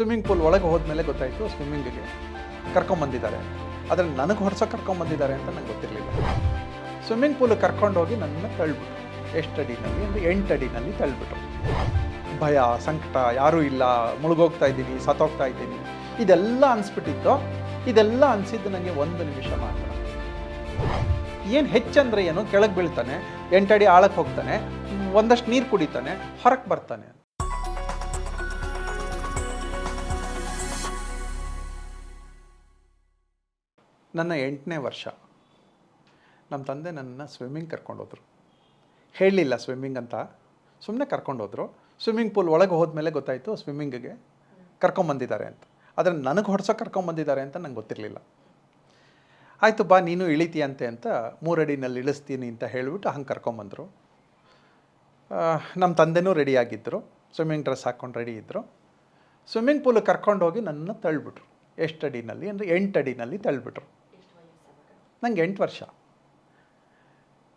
Swimming pool ಒಳಗೆ ಹೋದ್ಮೇಲೆ ಗೊತ್ತಾಯಿತು ಸ್ವಿಮ್ಮಿಂಗಿಗೆ ಕರ್ಕೊಂಬಂದಿದ್ದಾರೆ ಆದರೆ ನನಗೆ ಹೊಡ್ಸೋ ಕರ್ಕೊಂಬಂದಿದ್ದಾರೆ ಅಂತ ನಂಗೆ ಗೊತ್ತಿರಲಿಲ್ಲ. ಸ್ವಿಮ್ಮಿಂಗ್ ಪೂಲ್ ಕರ್ಕೊಂಡೋಗಿ ನನ್ನನ್ನು ತಳ್ಳಿಬಿಟ್ರು ಎಷ್ಟು ಅಡಿನಲ್ಲಿ ಅಂದರೆ ಎಂಟು ಅಡಿನಲ್ಲಿ ತಳ್ಳಿಬಿಟ್ರು ಭಯ, ಸಂಕಟ, ಯಾರೂ ಇಲ್ಲ, ಮುಳುಗೋಗ್ತಾ ಇದ್ದೀನಿ, ಸತ್ತೋಗ್ತಾ ಇದ್ದೀನಿ. ಇದೆಲ್ಲ ಅನಿಸ್ಬಿಟ್ಟಿತ್ತು, ಇದೆಲ್ಲ ಅನಿಸಿದ್ದು ನನಗೆ ಒಂದು ನಿಮಿಷ ಮಾತ್ರ. ಏನು ಹೆಚ್ಚಂದ್ರೆ ಏನು ಕೆಳಗೆ ಬೀಳ್ತಾನೆ, ಎಂಟಡಿ ಆಳಕ್ಕೆ ಹೋಗ್ತಾನೆ, ಒಂದಷ್ಟು ನೀರು ಕುಡಿತಾನೆ ಹೊರಕ್ಕೆ ಬರ್ತಾನೆ ನನ್ನ ಎಂಟನೇ ವರ್ಷ. ನಮ್ಮ ತಂದೆ ನನ್ನನ್ನು ಸ್ವಿಮ್ಮಿಂಗ್ ಕರ್ಕೊಂಡೋದ್ರು. ಹೇಳಲಿಲ್ಲ ಸ್ವಿಮ್ಮಿಂಗ್ ಅಂತ. ಸುಮ್ಮನೆ ಕರ್ಕೊಂಡೋದ್ರು. ಸ್ವಿಮ್ಮಿಂಗ್ ಪೂಲ್ ಒಳಗೆ ಹೋದ್ಮೇಲೆ ಗೊತ್ತಾಯಿತು ಸ್ವಿಮ್ಮಿಂಗಿಗೆ ಕರ್ಕೊಂಬಂದಿದ್ದಾರೆ ಅಂತ. ಆದರೆ ನನಗೆ ಹೊಡ್ಸೋ ಕರ್ಕೊಂಬಂದಿದ್ದಾರೆ ಅಂತ ನಂಗೆ ಗೊತ್ತಿರಲಿಲ್ಲ. ಆಯಿತು ಬಾ, ನೀನು ಇಳಿತೀಯಂತೆ ಅಂತ ಮೂರಡಿನಲ್ಲಿ ಇಳಿಸ್ತೀನಿ ಅಂತ ಹೇಳಿಬಿಟ್ಟು ಹಂಗೆ ಕರ್ಕೊಂಬಂದರು. ನಮ್ಮ ತಂದೆನೂ ರೆಡಿಯಾಗಿದ್ದರು ಸ್ವಿಮ್ಮಿಂಗ್ ಡ್ರೆಸ್ ಹಾಕ್ಕೊಂಡು ರೆಡಿ ಇದ್ದರು ಸ್ವಿಮ್ಮಿಂಗ್ ಪೂಲಿಗೆ ಕರ್ಕೊಂಡೋಗಿ ನನ್ನನ್ನು ತಳ್ಳಿಬಿಟ್ರು ಎಷ್ಟು ಅಡಿನಲ್ಲಿ ಅಂದರೆ ಎಂಟು ಅಡಿನಲ್ಲಿ ತಳ್ಳಿಬಿಟ್ರು ನಂಗೆ ಎಂಟು ವರ್ಷ.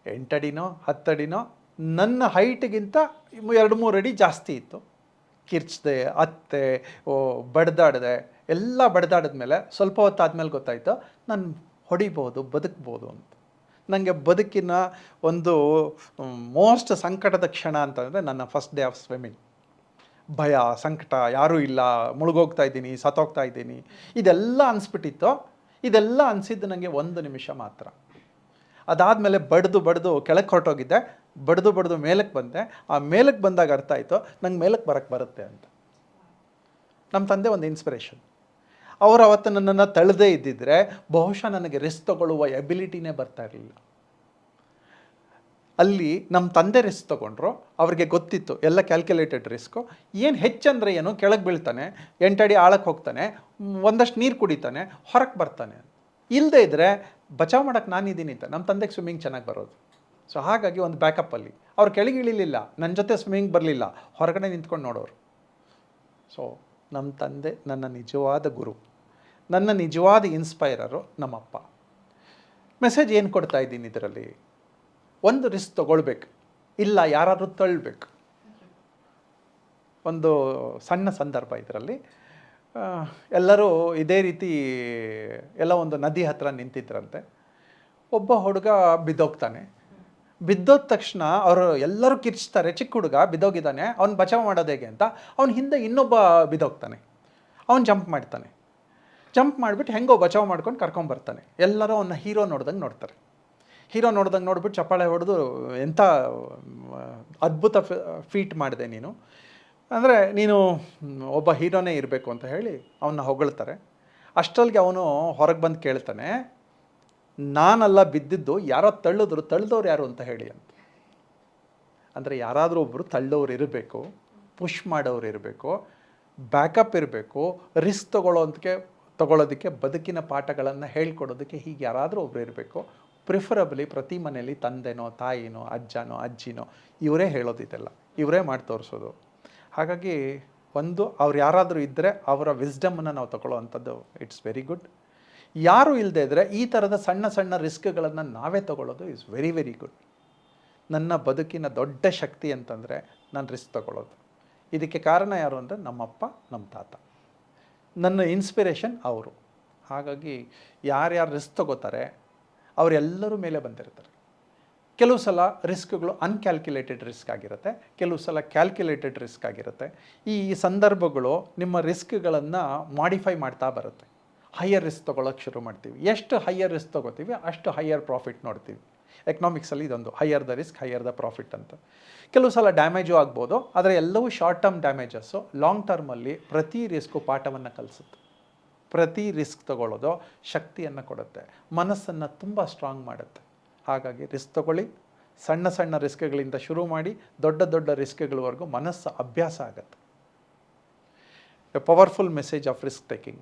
ಎಂಟಡಿನೋ, ಹತ್ತಡಿನೋ, ನನ್ನ ಹೈಟ್ಗಿಂತ ಎರಡು ಮೂರು ಅಡಿ ಜಾಸ್ತಿ ಇತ್ತು. ಕಿರ್ಚ್ದೆ, ಅತ್ತೆ, ಓ, ಬಡ್ದಾಡಿದೆ, ಎಲ್ಲ ಬಡ್ದಾಡಿದ್ಮೇಲೆ ಸ್ವಲ್ಪ ಹೊತ್ತಾದ್ಮೇಲೆ ಗೊತ್ತಾಯಿತು, ನಾನು ಹೊಡಿಬೋದು, ಬದುಕ್ಬೋದು ಅಂತ. ನನಗೆ ಬದುಕಿನ ಒಂದು ಮೋಸ್ಟ್ ಸಂಕಟದ ಕ್ಷಣ ಅಂತಂದರೆ ನನ್ನ ಫಸ್ಟ್ ಡೇ ಆಫ್ ಸ್ವಿಮ್ಮಿಂಗ್ ಭಯ, ಸಂಕಟ, ಯಾರೂ ಇಲ್ಲ, ಮುಳುಗೋಗ್ತಾ ಇದ್ದೀನಿ, ಸತ್ತೋಗ್ತಾ ಇದ್ದೀನಿ, ಇದೆಲ್ಲ ಅನಿಸ್ಬಿಟ್ಟಿತ್ತು. ಇದೆಲ್ಲ ಅನಿಸಿದ್ದು ನನಗೆ ಒಂದು ನಿಮಿಷ ಮಾತ್ರ. ಅದಾದಮೇಲೆ ಬಡ್ದು ಬಡ್ದು ಕೆಳಕ್ಕೆ ಹೊರಟೋಗಿದ್ದೆ, ಬಡ್ದು ಬಡ್ದು ಮೇಲಕ್ಕೆ ಬಂದೆ. ಆ ಮೇಲಕ್ಕೆ ಬಂದಾಗ ಅರ್ಥ ಆಯಿತು, ನಂಗೆ ಮೇಲಕ್ಕೆ ಬರಕ್ಕೆ ಬರುತ್ತೆ ಅಂತ. ನಮ್ಮ ತಂದೆ ಒಂದು ಇನ್ಸ್ಪಿರೇಷನ್ ಅವರು ಅವತ್ತು ನನ್ನನ್ನು ತಳ್ಳದೇ ಇದ್ದಿದ್ರೆ ಬಹುಶಃ ನನಗೆ ರಿಸ್ಕ್ ತಗೊಳ್ಳುವ ಎಬಿಲಿಟಿನೇ ಬರ್ತಾ ಇರಲಿಲ್ಲ. ಅಲ್ಲಿ ನಮ್ಮ ತಂದೆ ರಿಸ್ಕ್ ತೊಗೊಂಡ್ರು, ಅವ್ರಿಗೆ ಗೊತ್ತಿತ್ತು, ಎಲ್ಲ ಕ್ಯಾಲ್ಕುಲೇಟೆಡ್ ರಿಸ್ಕು ಏನು ಹೆಚ್ಚಂದರೆ ಏನು, ಕೆಳಗೆ ಬೀಳ್ತಾನೆ, ಎಂಟಡಿ ಆಳಕ್ಕೆ ಹೋಗ್ತಾನೆ, ಒಂದಷ್ಟು ನೀರು ಕುಡಿತಾನೆ ಹೊರಕ್ಕೆ ಬರ್ತಾನೆ. ಇಲ್ಲದೆ ಇದ್ದರೆ ಬಚಾವ್ ಮಾಡೋಕ್ಕೆ ನಾನಿದ್ದೀನಿ ಅಂತ ನಮ್ಮ ತಂದೆಗೆ ಸ್ವಿಮ್ಮಿಂಗ್ ಚೆನ್ನಾಗಿ ಬರೋದು. ಸೊ ಹಾಗಾಗಿ ಒಂದು ಬ್ಯಾಕಪ್ಪಲ್ಲಿ ಅವ್ರು ಕೆಳಗೆ ಇಳಿಲಿಲ್ಲ ನನ್ನ ಜೊತೆ ಸ್ವಿಮ್ಮಿಂಗ್ ಬರಲಿಲ್ಲ, ಹೊರಗಡೆ ನಿಂತ್ಕೊಂಡು ನೋಡೋರು. ಸೊ ನಮ್ಮ ತಂದೆ ನನ್ನ ನಿಜವಾದ ಗುರು. ನನ್ನ ನಿಜವಾದ ಇನ್ಸ್ಪೈರರು ನಮ್ಮಪ್ಪ. ಮೆಸೇಜ್ ಏನು ಕೊಡ್ತಾ ಇದ್ದೀನಿ ಇದರಲ್ಲಿ? ಒಂದು ರಿಸ್ಕ್ ತಗೊಳ್ಬೇಕು. ಇಲ್ಲ, ಯಾರಾದರೂ ತಳ್ಳಬೇಕು ಒಂದು ಸಣ್ಣ ಸಂದರ್ಭ ಇದರಲ್ಲಿ. ಎಲ್ಲರೂ ಇದೇ ರೀತಿ ಎಲ್ಲ ಒಂದು ನದಿ ಹತ್ರ ನಿಂತಿದ್ರಂತೆ. ಒಬ್ಬ ಹುಡುಗ ಬಿದ್ದೋಗ್ತಾನೆ. ಬಿದ್ದೋದ ತಕ್ಷಣ ಅವರು ಎಲ್ಲರೂ ಕಿರ್ಚ್ತಾರೆ, ಚಿಕ್ಕ ಹುಡುಗ, ಬಿದ್ದೋಗಿದ್ದಾನೆ. ಅವ್ನು ಬಚಾವ್ ಮಾಡೋದು ಹೇಗೆ ಅಂತ? ಅವ್ನ ಹಿಂದೆ ಇನ್ನೊಬ್ಬ ಬಿದ್ದೋಗ್ತಾನೆ. ಅವ್ನು ಜಂಪ್ ಮಾಡ್ತಾನೆ. ಜಂಪ್ ಮಾಡಿಬಿಟ್ಟು ಹೆಂಗೋ ಬಚಾವ್ ಮಾಡ್ಕೊಂಡು ಕರ್ಕೊಂಬರ್ತಾನೆ. ಎಲ್ಲರೂ ಅವನ್ನ ಹೀರೋ ನೋಡ್ದಂಗೆ ನೋಡ್ತಾರೆ. ಹೀರೋ ನೋಡ್ದಂಗೆ ನೋಡ್ಬಿಟ್ಟು ಚಪ್ಪಾಳೆ ಹೊಡೆದು ಎಂಥ ಅದ್ಭುತ ಫೀಟ್ ಮಾಡಿದೆ ನೀನು. ಅಂದರೆ ನೀನು ಒಬ್ಬ ಹೀರೋನೇ ಇರಬೇಕು ಅಂತ ಹೇಳಿ ಅವನ್ನ ಹೊಗಳ್ತಾರೆ. ಅಷ್ಟಲ್ಲಿಗೆ ಅವನು ಹೊರಗೆ ಬಂದು ಕೇಳ್ತಾನೆ, ನಾನಲ್ಲ ಬಿದ್ದಿದ್ದು ಯಾರೋ ತಳ್ಳಿದ್ರು ತಳ್ಳಿದವ್ರು ಯಾರು ಅಂತ ಹೇಳಿ ಅಂತ. ಅಂದರೆ ಯಾರಾದರೂ ಒಬ್ಬರು ತಳ್ಳೋರು ಇರಬೇಕು, ಪುಷ್ ಮಾಡೋರು ಇರಬೇಕು, ಬ್ಯಾಕಪ್ ಇರಬೇಕು, ರಿಸ್ಕ್ ತೊಗೊಳ್ಳೋದಕ್ಕೆ ತಗೊಳ್ಳೋದಕ್ಕೆ ಬದುಕಿನ ಪಾಠಗಳನ್ನು ಹೇಳ್ಕೊಡೋದಕ್ಕೆ ಹೀಗೆ ಯಾರಾದರೂ ಒಬ್ಬರು ಇರಬೇಕು. ಪ್ರಿಫರಬಲಿ ಪ್ರತಿ ಮನೆಯಲ್ಲಿ ತಂದೆನೋ, ತಾಯಿನೋ, ಅಜ್ಜನೋ, ಅಜ್ಜಿನೋ, ಇವರೇ ಹೇಳೋದಿದೆಲ್ಲ. ಇವರೇ ಮಾಡಿ ತೋರಿಸೋದು. ಹಾಗಾಗಿ ಒಂದು ಅವ್ರು ಯಾರಾದರೂ ಇದ್ದರೆ ಅವರ ವಿಸ್ಡಮನ್ನು ನಾವು ತಗೊಳ್ಳೋ ಇಟ್ಸ್ ವೆರಿ ಗುಡ್ ಯಾರು ಇಲ್ಲದೆ ಇದ್ದರೆ ಈ ಥರದ ಸಣ್ಣ ಸಣ್ಣ ರಿಸ್ಕ್ಗಳನ್ನು ನಾವೇ ತಗೊಳ್ಳೋದು ಇಸ್ ವೆರಿ ವೆರಿ ಗುಡ್ ನನ್ನ ಬದುಕಿನ ದೊಡ್ಡ ಶಕ್ತಿ ಅಂತಂದರೆ ನಾನು ರಿಸ್ಕ್ ತಗೊಳ್ಳೋದು. ಇದಕ್ಕೆ ಕಾರಣ ಯಾರು ಅಂದರೆ ನಮ್ಮಪ್ಪ ನಮ್ಮ ತಾತ. ನನ್ನ ಇನ್ಸ್ಪಿರೇಷನ್ ಅವರು. ಹಾಗಾಗಿ ಯಾರ್ಯಾರು ರಿಸ್ಕ್ ತಗೋತಾರೆ ಅವರೆಲ್ಲರೂ ಮೇಲೆ ಬಂದಿರ್ತಾರೆ. ಕೆಲವು ಸಲ ರಿಸ್ಕ್ಗಳು ಅನ್ಕ್ಯಾಲ್ಕ್ಯುಲೇಟೆಡ್ ರಿಸ್ಕ್ ಆಗಿರುತ್ತೆ, ಕೆಲವು ಸಲ ಕ್ಯಾಲ್ಕುಲೇಟೆಡ್ ರಿಸ್ಕ್ ಆಗಿರುತ್ತೆ. ಈ ಸಂದರ್ಭಗಳು ನಿಮ್ಮ ರಿಸ್ಕ್ಗಳನ್ನು ಮಾಡಿಫೈ ಮಾಡ್ತಾ ಬರುತ್ತೆ. ಹೈಯರ್ ರಿಸ್ಕ್ ತೊಗೊಳಕ್ಕೆ ಶುರು ಮಾಡ್ತೀವಿ. ಎಷ್ಟು ಹೈಯರ್ ರಿಸ್ಕ್ ತೊಗೋತೀವಿ, ಅಷ್ಟು ಹೈಯರ್ ಪ್ರಾಫಿಟ್ ನೋಡ್ತೀವಿ. ಎಕನಾಮಿಕ್ಸಲ್ಲಿ ಇದೊಂದು higher the risk higher the profit ಅಂತ. ಕೆಲವು ಸಲ ಡ್ಯಾಮೇಜು ಆಗ್ಬೋದು, ಆದರೆ ಎಲ್ಲವೂ ಶಾರ್ಟ್ ಟರ್ಮ್ ಡ್ಯಾಮೇಜಸ್ಸು ಲಾಂಗ್ ಟರ್ಮಲ್ಲಿ ಪ್ರತಿ ರಿಸ್ಕು ಪಾಠವನ್ನು ಕಲಿಸುತ್ತೆ. ಪ್ರತಿ ರಿಸ್ಕ್ ತಗೊಳ್ಳೋದು ಶಕ್ತಿಯನ್ನು ಕೊಡುತ್ತೆ. ಮನಸ್ಸನ್ನು ತುಂಬ ಸ್ಟ್ರಾಂಗ್ ಮಾಡುತ್ತೆ. ಹಾಗಾಗಿ ರಿಸ್ಕ್ ತಗೊಳ್ಳಿ. ಸಣ್ಣ ಸಣ್ಣ ರಿಸ್ಕ್ಗಳಿಂದ ಶುರು ಮಾಡಿ ದೊಡ್ಡ ದೊಡ್ಡ ರಿಸ್ಕ್ಗಳವರೆಗೂ ಮನಸ್ಸು ಅಭ್ಯಾಸ ಆಗುತ್ತೆ. A powerful message of risk taking